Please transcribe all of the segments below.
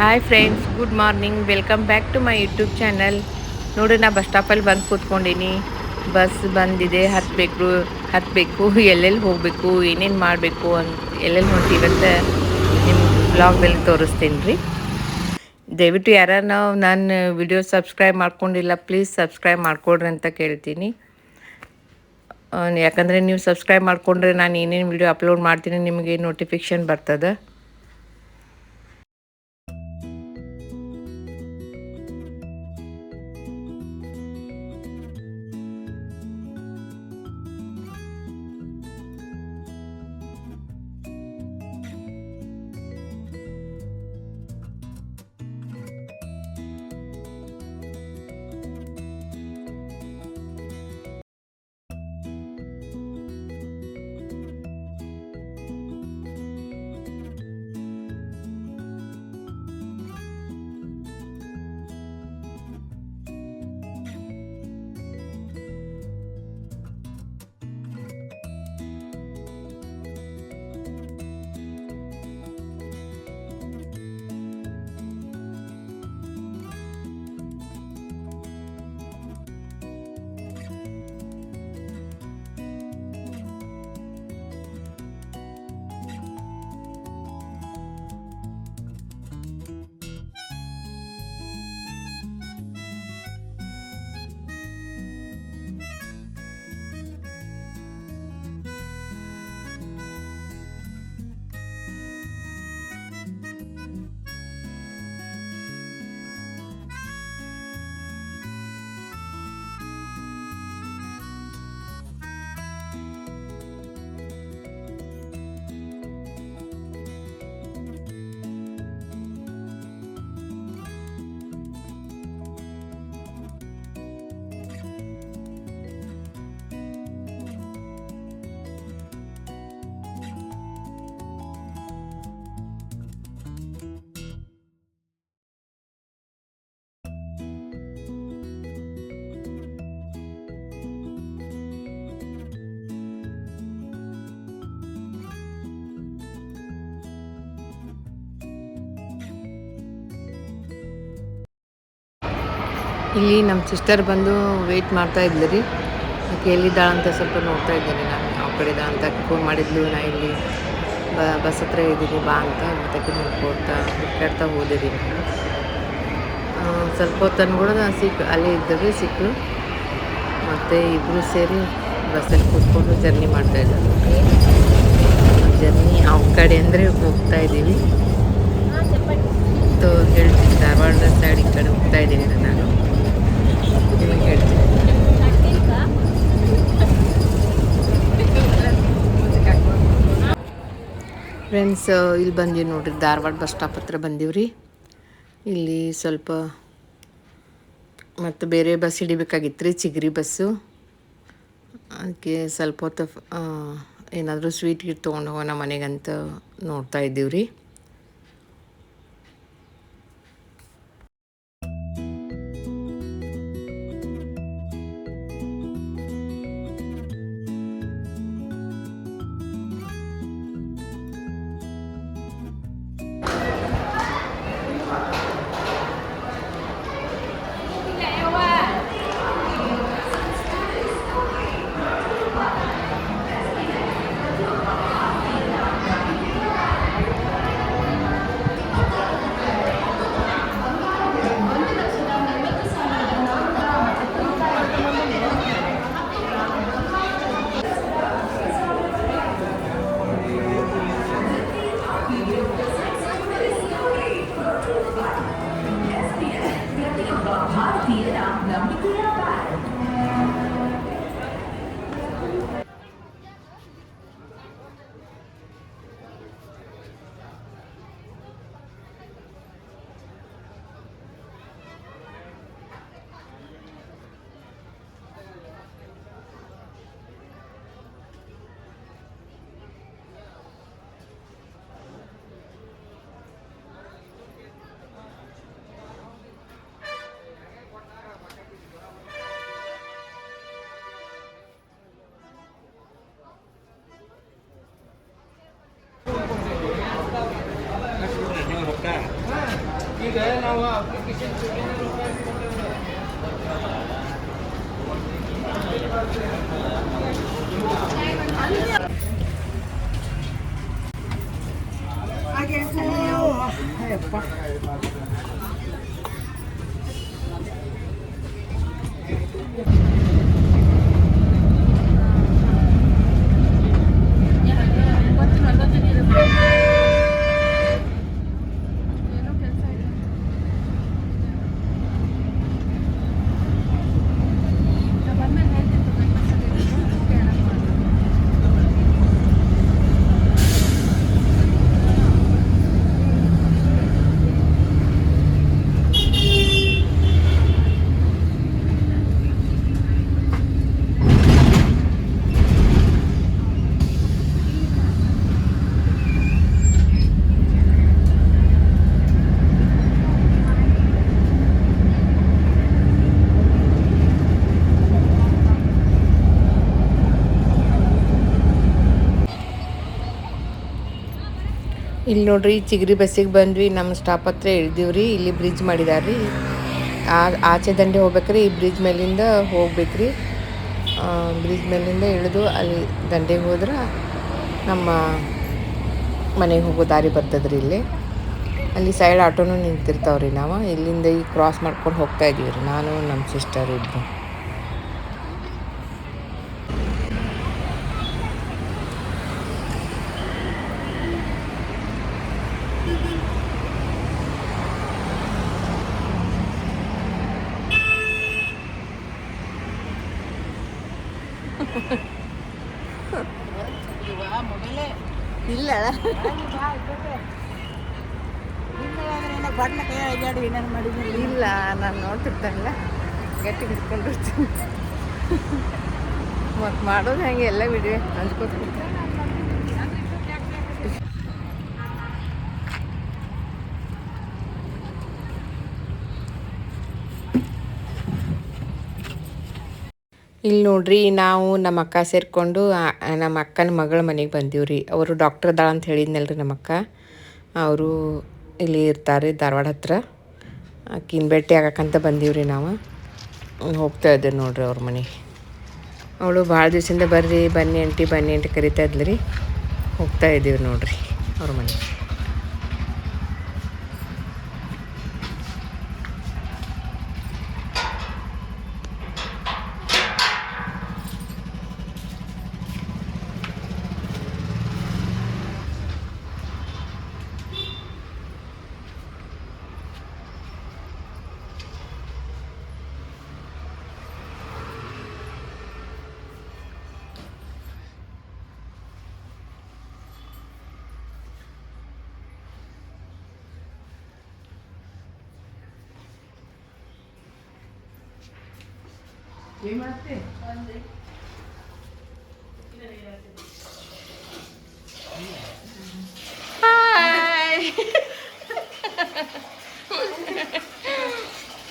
Hi friends good morning welcome back to my YouTube channel ನೋಡಿ, ನಾ bus ಸ್ಟಾಪಲ್ಲಿ ಬಂದು ಕೂತ್ಕೊಂಡಿನಿ. Bus ಬಂದಿದೆ ಹತ್ತಬೇಕು ಹತ್ತಬೇಕು ಎಲ್ಲೆಲ್ಲಿ ಹೋಗಬೇಕು, ಏನೇನು ಮಾಡಬೇಕು ಅಂತ ಎಲ್ಲೆಲ್ಲಿ ಹೊಂಟಿವಂತ ನಿಮ್ಮ ಬ್ಲಾಗ್ದಲ್ಲಿ ತೋರಿಸ್ತೀನಿ ರೀ. ದಯವಿಟ್ಟು ಯಾರು ನಾವು ನನ್ನ ವಿಡಿಯೋ ಸಬ್ಸ್ಕ್ರೈಬ್ ಮಾಡ್ಕೊಂಡಿಲ್ಲ ಪ್ಲೀಸ್ ಸಬ್ಸ್ಕ್ರೈಬ್ ಮಾಡ್ಕೊಡ್ರಿ ಅಂತ ಕೇಳ್ತೀನಿ. ಯಾಕಂದರೆ ನೀವು ಸಬ್ಸ್ಕ್ರೈಬ್ ಮಾಡಿಕೊಂಡ್ರೆ ನಾನು ಏನೇನು ವಿಡಿಯೋ ಅಪ್ಲೋಡ್ ಮಾಡ್ತೀನಿ, ನಿಮಗೆ ನೋಟಿಫಿಕೇಷನ್ ಬರ್ತದೆ. ಇಲ್ಲಿ ನಮ್ಮ ಸಿಸ್ಟರ್ ಬಂದು ವೆಯ್ಟ್ ಮಾಡ್ತಾ ಇದ್ಲು ರೀ. ಆಕೆ ಎಲ್ಲಿದ್ದಾಳ ಅಂತ ಸ್ವಲ್ಪ ನೋಡ್ತಾ ಇದ್ದೇನೆ ನಾನು. ಯಾವ ಕಡೆ ಇದ್ದಾಳ ಅಂತ ಫೋನ್ ಮಾಡಿದ್ಲು ನಾ ಇಲ್ಲಿ ಬ ಬಸ್ ಹತ್ರ ಇದ್ದೀನಿ ಬಾ ಅಂತ ಮತ್ತೆ ನೋಡ್ಕೊಡ್ತಾ ಹುಡ್ಕಾಡ್ತಾ ಹೋದೆ ರೀ ನಾನು. ಸ್ವಲ್ಪ ಹೊತ್ತು ಕೂಡ ಸಿಕ್ ಅಲ್ಲೇ ಇದ್ದವೇ ಸಿಕ್ಕರು ಮತ್ತು ಇಬ್ಬರು ಸೇರಿ ಬಸ್ಸಲ್ಲಿ ಕೂತ್ಕೊಂಡು ಜರ್ನಿ ಮಾಡ್ತಾ ಇದ್ದಾರೆ. ಜರ್ನಿ ಯಾವ ಕಡೆ ಅಂದರೆ ಹೋಗ್ತಾ ಇದ್ದೀವಿ. ಹೇಳ್ತೀನಿ ಧಾರವಾಡ ಸೈಡ್ ಈ ಕಡೆ ಹೋಗ್ತಾ ಇದ್ದೀನಿ ನಾನು. ಫ್ರೆಂಡ್ಸ್ ಇಲ್ಲಿ ಬಂದೀವಿ ನೋಡ್ರಿ, ಧಾರವಾಡ ಬಸ್ ಸ್ಟಾಪ್ ಹತ್ರ ಬಂದೀವ್ರಿ ಇಲ್ಲಿ ಸ್ವಲ್ಪ ಮತ್ತು ಬೇರೆ ಬಸ್ ಹಿಡಿಬೇಕಾಗಿತ್ತು ರೀ, ಚಿಗರಿ ಬಸ್ಸು ಅದಕ್ಕೆ ಸ್ವಲ್ಪ ಹೊತ್ತು ಏನಾದರೂ ಸ್ವೀಟ್ ಗೀಟ್ ತೊಗೊಂಡು ಹೋಗೋಣ ಮನೆಗಂತ ನೋಡ್ತಾ ಇದ್ದೀವಿ ರೀ ಈಗ ನಾವು ಅಪ್ಲಿಕೇಶನ್ ಇಲ್ಲಿ ನೋಡ್ರಿ, ಚಿಗರಿ ಬಸ್ಸಿಗೆ ಬಂದ್ವಿ. ನಮ್ಮ ಸ್ಟಾಪ್ ಹತ್ರ ಇಳ್ದೀವ್ರಿ ಇಲ್ಲಿ ಬ್ರಿಡ್ಜ್ ಮಾಡಿದಾರ್ರಿ ಆಚೆ ದಂಡೆ ಹೋಗ್ಬೇಕ್ರಿ ಈ ಬ್ರಿಡ್ಜ್ ಮೇಲಿಂದ ಹೋಗ್ಬೇಕ್ರಿ ಬ್ರಿಡ್ಜ್ ಮೇಲಿಂದ ಇಳಿದು ಅಲ್ಲಿ ದಂಡೆಗೆ ಹೋದ್ರೆ ನಮ್ಮ ಮನೆಗೆ ಹೋಗೋ ದಾರಿ ಬರ್ತದ್ರಿ ಇಲ್ಲಿ. ಅಲ್ಲಿ ಸೈಡ್ ಆಟೋನು ನಿಂತಿರ್ತಾವ್ರಿ ನಾವು. ಇಲ್ಲಿಂದ ಈ ಕ್ರಾಸ್ ಮಾಡ್ಕೊಂಡು ಹೋಗ್ತಾ ಇದ್ದೀವಿ ರೀ ನಾನು ನಮ್ಮ ಸಿಸ್ಟರ್ ಇಬ್ಬರು ಇಲ್ಲ ನಾನು ನೋಡ್ತಿರ್ತಾನಲ್ಲ. ಗಟ್ಟಿ ಹಿಡ್ಕೊಂಡಿರ್ತೀನಿ ಮತ್ತು ಮಾಡೋದು ಹಂಗೆ ಎಲ್ಲ ವಿಡಿಯೋ ಹಂಚ್ಕೋತ ಇಲ್ಲಿ ನೋಡ್ರಿ, ನಾವು ನಮ್ಮ ಅಕ್ಕ ಸೇರಿಕೊಂಡು ನಮ್ಮ ಅಕ್ಕನ ಮಗಳ ಮನೆಗೆ ಬಂದೀವ್ರಿ. ಅವರು ಡಾಕ್ಟರ್ ಅದಾಳ ಅಂತ ಹೇಳಿದ್ನಲ್ರಿ ನಮ್ಮ ಅಕ್ಕ ಅವರು ಇಲ್ಲಿ ಇರ್ತಾರೆ ಧಾರವಾಡ ಹತ್ರ. ಆಕಿನ ಭೇಟಿ ಆಗಕ್ಕಂತ ಬಂದೀವ್ರಿ ನಾವು. ಹೋಗ್ತಾ ಇದ್ದೇವೆ ನೋಡ್ರಿ ಅವ್ರ ಮನೆಗೆ ಅವಳು ಭಾಳ ದಿವಸದಿಂದ ಬರ್ರಿ, ಬನ್ನಿ ಅಂಟಿ ಬನ್ನಿ ಅಂಟಿ ಕರಿತಾ ಇದ್ಲು ರೀ. ಹೋಗ್ತಾ ಇದ್ದೀವಿ ನೋಡ್ರಿ ಅವ್ರ ಮನೆಗೆ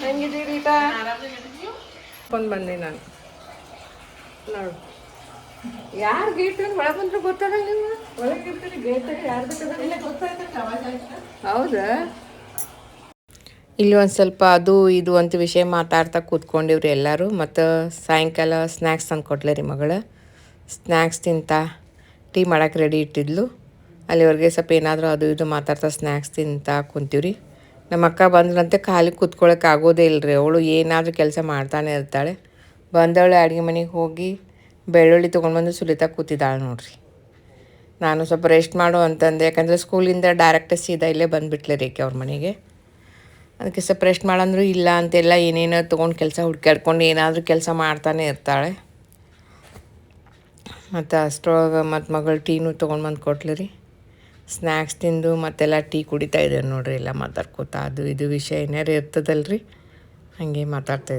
ಹೆಂಗಿದ್ದೀರಿ ಕೊಂಡು ಬಂದೆ ನಾನು. ನೋಡು. ಯಾರು ಗೇಟ್ ಒಳಗೆ ಬಂದ್ರೆ ಗೊತ್ತಾಗಲ್ಲ ನೀವು ಒಳಗೆ ಇರ್ತೀರಿ ಗೇಟ್ ಯಾರು ಹೌದಾ? ಇಲ್ಲಿ ಒಂದು ಸ್ವಲ್ಪ ಅದು ಇದು ಅಂತ ವಿಷಯ ಮಾತಾಡ್ತಾ ಕೂತ್ಕೊಂಡಿವ್ರಿ ಎಲ್ಲರೂ. ಮತ್ತು ಸಾಯಂಕಾಲ ಸ್ನ್ಯಾಕ್ಸ್ ತಂದು ರೀ ಮಗಳು. ಸ್ನ್ಯಾಕ್ಸ್ ತಿಂತ ಟೀ ಮಾಡಕ್ಕೆ ರೆಡಿ ಇಟ್ಟಿದ್ಲು. ಅಲ್ಲಿವರೆಗೆ ಸ್ವಲ್ಪ ಏನಾದರೂ ಅದು ಇದು ಮಾತಾಡ್ತಾ ಸ್ನ್ಯಾಕ್ಸ್ ತಿಂತ ಕುಂತೀವ್ರಿ. ನಮ್ಮ ಅಕ್ಕ ಬಂದ್ರಂತೆ ಖಾಲಿ ಕೂತ್ಕೊಳ್ಳೋಕೆ ಆಗೋದೇ ಇಲ್ಲ ರೀ ಅವಳು ಏನಾದರೂ ಕೆಲಸ ಮಾಡ್ತಾನೆ ಇರ್ತಾಳೆ. ಬಂದವಳು ಅಡುಗೆ ಮನೆಗೆ ಹೋಗಿ ಬೆಳ್ಳುಳ್ಳಿ ತೊಗೊಂಡ್ಬಂದು ಸುಲಿತಾ ಕೂತಿದ್ದಾಳೆ ನೋಡ್ರಿ. ನಾನು ಸ್ವಲ್ಪ ರೆಸ್ಟ್ ಮಾಡು ಅಂತಂದೆ. ಯಾಕಂದರೆ ಸ್ಕೂಲಿಂದ ಡೈರೆಕ್ಟ್ ಸೀದಾ ಇಲ್ಲೇ ಬಂದುಬಿಟ್ಲೆ ರೀ ಅವ್ರ ಮನೆಗೆ. ಅದಕ್ಕೆ ಸ್ವಲ್ಪ ರೆಸ್ಟ್ ಮಾಡಂದ್ರು ಇಲ್ಲ ಅಂತೆಲ್ಲ ಏನೇನೋ ತೊಗೊಂಡು ಕೆಲಸ ಹುಡ್ಕಾಡ್ಕೊಂಡು ಏನಾದರೂ ಕೆಲಸ ಮಾಡ್ತಾನೆ ಇರ್ತಾಳೆ. ಮತ್ತು ಅಷ್ಟರೊಳಗೆ ಮತ್ತು ಮಗಳು ಟೀನು ತೊಗೊಂಡು ಬಂದು ಕೊಟ್ಲು ರೀ. ಸ್ನ್ಯಾಕ್ಸ್ ತಿಂದು ಮತ್ತೆಲ್ಲ ಟೀ ಕುಡಿತಾ ಇದ್ದೇವೆ ನೋಡ್ರಿ, ಎಲ್ಲ ಮಾತಾಡ್ಕೋತಾ ಅದು ಇದು ವಿಷಯ ಏನಾರು ಇರ್ತದಲ್ರಿ. ಹಾಗೆ ಮಾತಾಡ್ತಾ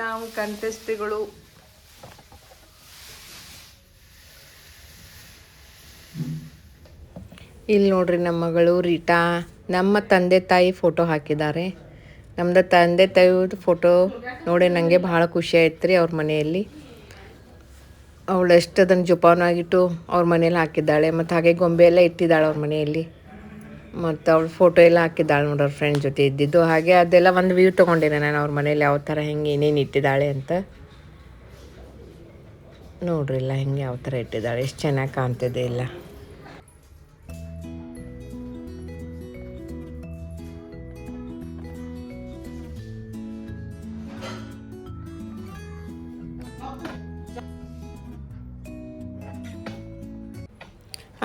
ನಾವು ಕಂಟೆಸ್ಟ್ಗಳು ಇಲ್ಲಿ ನೋಡ್ರಿ ನಮ್ಮ ಮಗಳು ರೀಟಾ. ನಮ್ಮ ತಂದೆ ತಾಯಿ ಫೋಟೋ ಹಾಕಿದ್ದಾರೆ. ನಮ್ದು ತಂದೆ ತಾಯಿದು ಫೋಟೋ ನೋಡಿ ನನಗೆ ಭಾಳ ಖುಷಿ ಆಯ್ತು ರೀ ಅವ್ರ ಮನೆಯಲ್ಲಿ. ಅವಳು ಎಷ್ಟು ಅದನ್ನು ಜೋಪಾನವಾಗಿಟ್ಟು ಅವ್ರ ಮನೇಲಿ ಹಾಕಿದ್ದಾಳೆ. ಮತ್ತು ಹಾಗೆ ಗೊಂಬೆ ಎಲ್ಲ ಇಟ್ಟಿದ್ದಾಳೆ ಅವ್ರ ಮನೆಯಲ್ಲಿ. ಮತ್ತು ಅವಳು ಫೋಟೋ ಎಲ್ಲ ಹಾಕಿದ್ದಾಳೆ ನೋಡಿ ಫ್ರೆಂಡ್ ಜೊತೆ ಇದ್ದಿದ್ದು. ಹಾಗೆ ಅದೆಲ್ಲ ಒಂದು ವ್ಯೂ ತೊಗೊಂಡಿದ್ದೆ ನಾನು ಅವ್ರ ಮನೇಲಿ, ಯಾವ ಥರ ಹೆಂಗೆ, ಏನೇನು ಇಟ್ಟಿದ್ದಾಳೆ ಅಂತ. ನೋಡ್ರಿ ಇಲ್ಲ ಹೆಂಗೆ, ಯಾವ ಥರ ಇಟ್ಟಿದ್ದಾಳೆ, ಎಷ್ಟು ಚೆನ್ನಾಗಿ ಕಾಣ್ತಿದೆ ಇಲ್ಲ.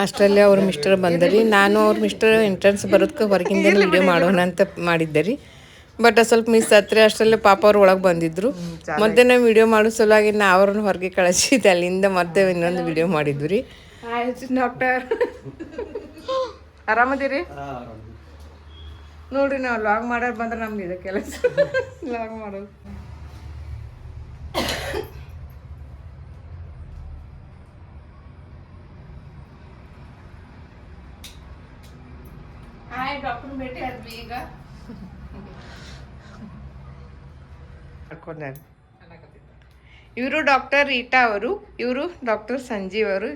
ಅಷ್ಟರಲ್ಲಿ ಅವ್ರ ಮಿಸ್ಟರ್ ಬಂದರಿ ನಾನು ಅವ್ರ ಮಿಸ್ಟರ್ ಎಂಟ್ರೆನ್ಸ್ ಬರೋದಕ್ಕೆ ಹೊರಗಿಂದ ವಿಡಿಯೋ ಮಾಡೋಣ ಅಂತ ಮಾಡಿದ್ದೆ ರೀ. ಬಟ್ ಸ್ವಲ್ಪ ಮಿಸ್ ಆತ್ರಿ. ಅಷ್ಟರಲ್ಲಿ ಪಾಪ ಅವ್ರು ಒಳಗೆ ಬಂದಿದ್ರು. ಮತ್ತೆ ನಾವು ವಿಡಿಯೋ ಮಾಡೋ ಸಲುವಾಗಿ ನಾ ಅವ್ರನ್ನ ಹೊರಗೆ ಕಳಿಸಿದ್ದೆ. ಅಲ್ಲಿಂದ ಮತ್ತೆ ಇನ್ನೊಂದು ವಿಡಿಯೋ ಮಾಡಿದ್ವಿ ರೀ. ಡಾಕ್ಟರ್ ಆರಾಮದಿರಿ? ನೋಡ್ರಿ ನಾವು ಲಾಗ್ ಮಾಡೋರು ಬಂದ್ರೆ ನಮ್ಗೆ ಇದೆ ಕೆಲಸ. ಲಾಗ್ ಮಾಡೋದು ಈಗ? ಹಾಕೊಂಡಾರೆ ಇವರು ಡಾಕ್ಟರ್ ರೀಟಾ ಅವರು ಇವರು ಡಾಕ್ಟರ್ ಸಂಜೀವ್ ಅವರು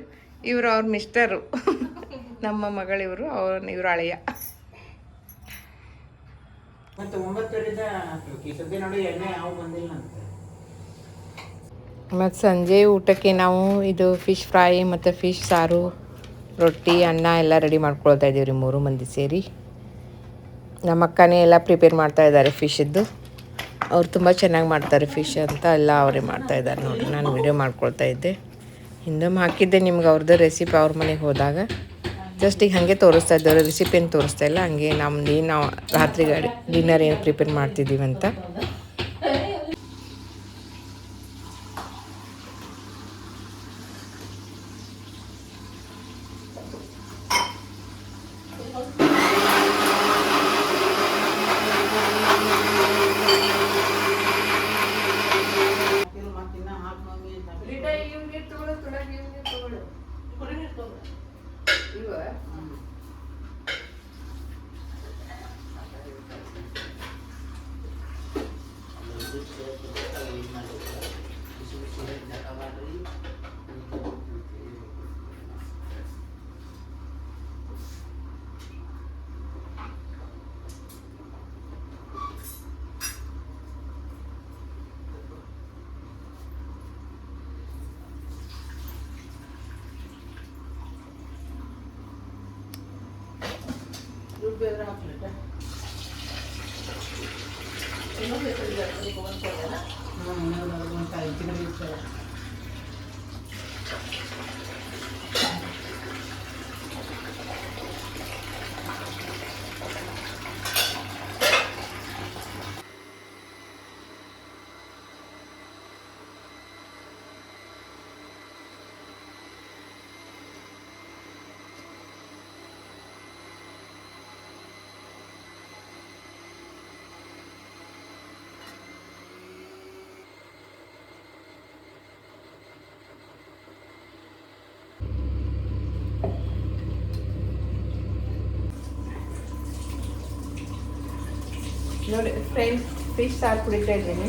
ಇವರು ಅವ್ರ ಮಿಸ್ಟರು. ನಮ್ಮ ಮಗಳಿವರು ಅವ್ರ ಇವರು ಅಳೆಯ. ಮತ್ತು ಸಂಜೆ ಊಟಕ್ಕೆ ನಾವು ಇದು ಫಿಶ್ ಫ್ರೈ ಮತ್ತು ಫಿಶ್ ಸಾರು ರೊಟ್ಟಿ ಅನ್ನ ಎಲ್ಲ ರೆಡಿ ಮಾಡ್ಕೊಳ್ತಾ ಇದ್ದೀವಿ ರೀ ಮೂರು ಮಂದಿ ಸೇರಿ. ನಮ್ಮ ಅಕ್ಕನೇ ಎಲ್ಲ ಪ್ರಿಪೇರ್ ಮಾಡ್ತಾ ಇದ್ದಾರೆ ಫಿಶಿದ್ದು ಅವ್ರು ತುಂಬ ಚೆನ್ನಾಗಿ ಮಾಡ್ತಾರೆ ಫಿಶ್ ಅಂತ ಎಲ್ಲ ಅವರೇ ಮಾಡ್ತಾ ಇದ್ದಾರೆ ನೋಡಿರಿ ನಾನು ವಿಡಿಯೋ ಮಾಡ್ಕೊಳ್ತಾ ಇದ್ದೆ. ಹಿಂದೊಮ್ಮೆ ಹಾಕಿದ್ದೆ ನಿಮ್ಗೆ ಅವ್ರದ್ದು ರೆಸಿಪಿ ಅವ್ರ ಮನೆಗೆ ಹೋದಾಗ. ಜಸ್ಟ್ ಈಗ ಹಾಗೆ ತೋರಿಸ್ತಾ ಇದ್ದಾರೆ ರೆಸಿಪಿ ಏನು ತೋರಿಸ್ತಾ ಇಲ್ಲ, ಹಂಗೆ ನಮ್ದು ಏನು ನಾವು ರಾತ್ರಿ ಡಿನ್ನರ್ ಏನು ಪ್ರಿಪೇರ್ ಮಾಡ್ತಿದ್ದೀವಿ ಅಂತ. ದುಡ್ಡು ಬೇರೆ ಹಾಕ್ಲಿಕ್ಕ ಹ್ಮ್, ಇನ್ನೊಂದು ಅದು ಒಂದು ಐದು ದಿನ ನೋಡಿ ಫ್ರೆಂಡ್ಸ್ ಫಿಶ್ ಸಾರು ಕುಡಿತಾ ಇದ್ದೀನಿ.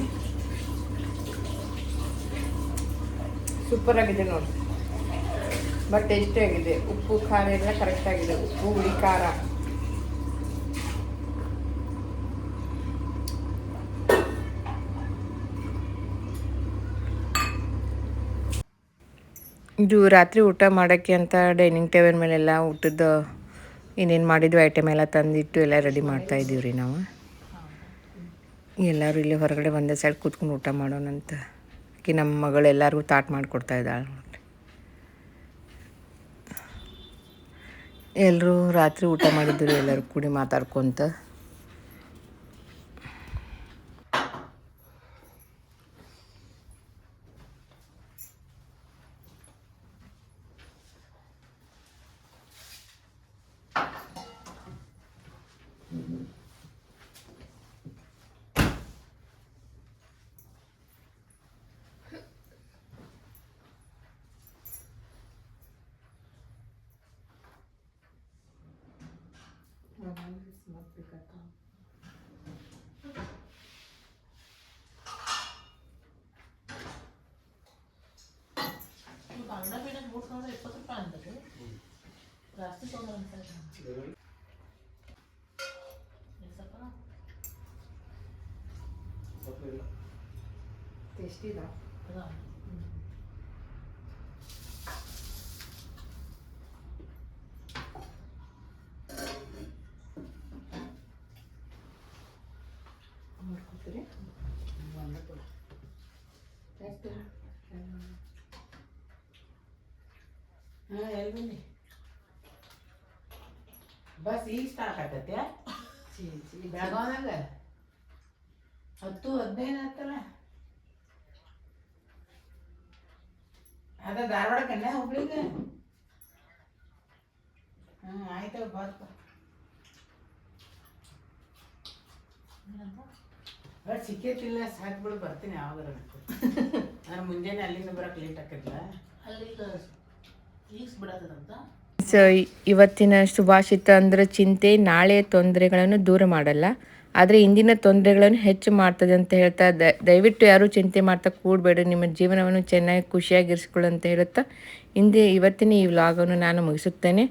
ಸೂಪರ್ ಆಗಿದೆ ನೋಡಿ. ಬಟ್ ಟೇಸ್ಟಿ ಆಗಿದೆ. ಉಪ್ಪು, ಖಾರ ಎಲ್ಲ ಕರೆಕ್ಟಾಗಿದೆ ಉಪ್ಪು, ಹುಳಿ, ಖಾರ. ಇದು ರಾತ್ರಿ ಊಟ ಮಾಡೋಕ್ಕೆ ಅಂತ ಡೈನಿಂಗ್ ಟೇಬಲ್ ಮೇಲೆಲ್ಲ ಊಟದ ಏನೇನು ಮಾಡಿದ್ವಿ ಐಟಮ್ ಎಲ್ಲ ತಂದಿಟ್ಟು ಎಲ್ಲ ರೆಡಿ ಮಾಡ್ತಾ ಇದ್ದೀವಿ ರೀ ನಾವು. ಎಲ್ಲರೂ ಇಲ್ಲಿ ಹೊರಗಡೆ ಒಂದೇ ಸೈಡ್ ಕೂತ್ಕೊಂಡು ಊಟ ಮಾಡೋಣಂತ. ಆಕೆ ನಮ್ಮ ಮಗಳು ಎಲ್ಲರಿಗೂ ತಾಟ್ ಮಾಡಿಕೊಡ್ತಾ ಇದ್ದಾಳೆ ನೋಡ್ರಿ. ಎಲ್ಲರೂ ರಾತ್ರಿ ಊಟ ಮಾಡಿದ್ರು ಎಲ್ಲರೂ ಕೂಡಿ ಮಾತಾಡ್ಕೊತ. 그러니까 더. 만나기는 뭐 사람이 예뻐서 빠는데 라스트 소나는 사람 있었구나 대시다 그다음 ಹಾ ಎಲ್ಲಿ ಬನ್ನಿ ಬಸ್ ಈಗ ಸ್ಟಾರ್ಟ್ ಆಗತ್ತೆ ಬೆಳಗಾವ್ನಾಗ ಹತ್ತು ಹದಿನೈದು ಆತಲ್ಲ ಅದ ಧಾರವಾಡಕ್ಕನ್ನ ಹುಬ್ಳಿಗೆ ಹ್ಞೂ ಆಯ್ತವ ಬರ್ತ ಬಟ್ ಸಿಕ್ಕೇತಿಲ್ಲ ಸಾಕು ಬಿಡು ಬರ್ತೀನಿ ಯಾವಾಗಾರ ನಾನು ಮುಂಜಾನೆ ಅಲ್ಲಿಂದ ಬರಕ್ಕೆ ಲೇಟ್ ಆಕೈತಿಲ್ಲ ಅಲ್ಲಿ ಈಗ ಈಗ ಬಿಡತ್ತದಂತ ಸೊ ಇವತ್ತಿನ ಸುಭಾಷಿತ ಅಂದ್ರೆ ಚಿಂತೆ, ನಾಳೆ ತೊಂದರೆಗಳನ್ನು ದೂರ ಮಾಡಲ್ಲ. ಆದರೆ ಇಂದಿನ ತೊಂದರೆಗಳನ್ನು ಹೆಚ್ಚು ಮಾಡ್ತದೆ ಅಂತ ಹೇಳ್ತಾ ದಯವಿಟ್ಟು ಯಾರೂ ಚಿಂತೆ ಮಾಡ್ತಾ ಕೂಡಬೇಡಿ. ನಿಮ್ಮ ಜೀವನವನ್ನು ಚೆನ್ನಾಗಿ ಖುಷಿಯಾಗಿರಿಸ್ಕೊಳ್ಳಿ ಅಂತ ಹೇಳುತ್ತಾ, ಹಿಂದೆ ಇವತ್ತಿನ ಈ ವ್ಲಾಗನ್ನು ನಾನು ಮುಗಿಸುತ್ತೇನೆ.